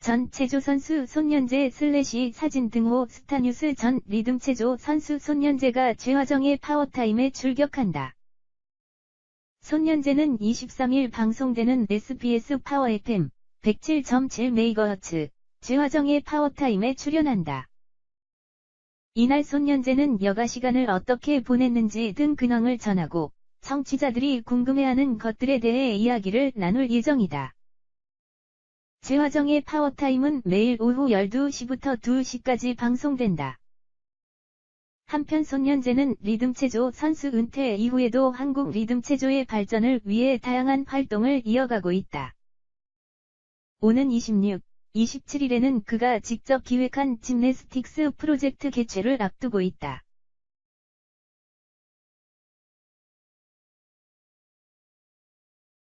전 체조 선수 손연재 슬래시 사진 등호 스타뉴스 전 리듬 체조 선수 손연재가 최화정의 파워타임에 출격한다. 손연재는 23일 방송되는 SBS 파워 FM 107.7MHz 최화정의 파워타임에 출연한다. 이날 손연재는 여가 시간을 어떻게 보냈는지 등 근황을 전하고 청취자들이 궁금해하는 것들에 대해 이야기를 나눌 예정이다. 재화정의 파워타임은 매일 오후 12시부터 2시까지 방송된다. 한편 손연재는 리듬체조 선수 은퇴 이후에도 한국 리듬체조의 발전을 위해 다양한 활동을 이어가고 있다. 오는 26, 27일에는 그가 직접 기획한 짐네스틱스 프로젝트 개최를 앞두고 있다.